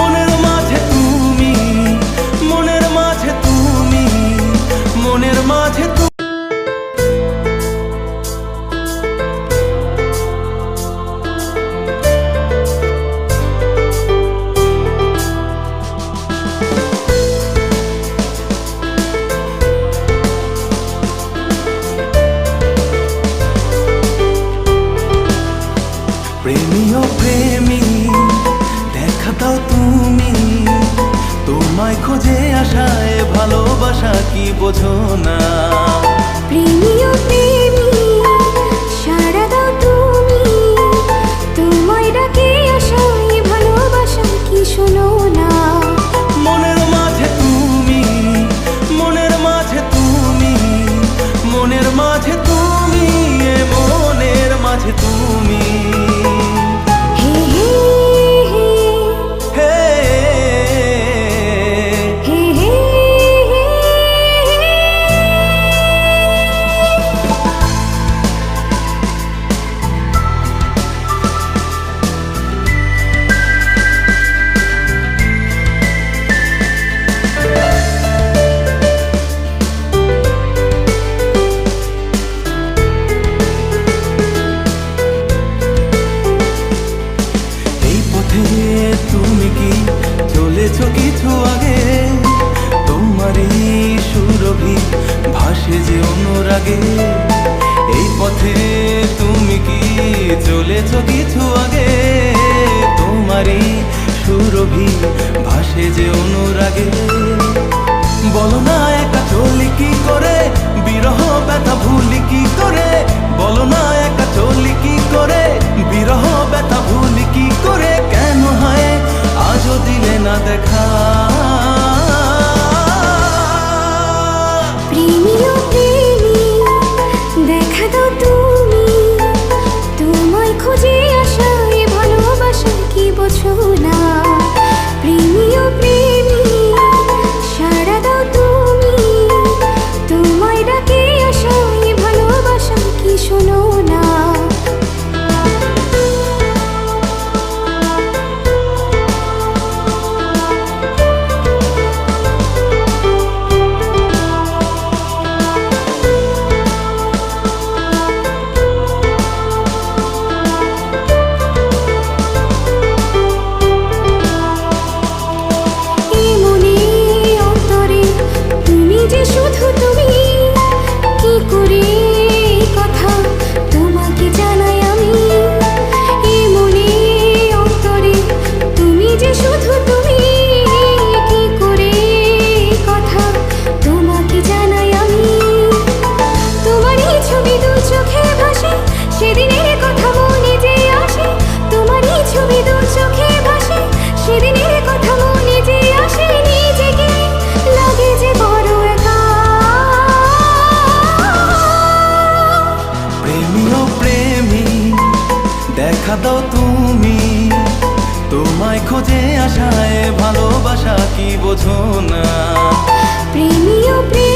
মনের ভাষায় ভালোবাসা কি বোঝো না? তুমি কি চলেছ কিছু আগে? তোমারই সুরভি ভাসে যে অনুরাগে। এই পথে তুমি কি চলেছ কিছু আগে? দেখা দাও তুমি। তোমায় খোঁজে আসায় ভালোবাসা কি বোঝো না। প্রেমীয় প্রেম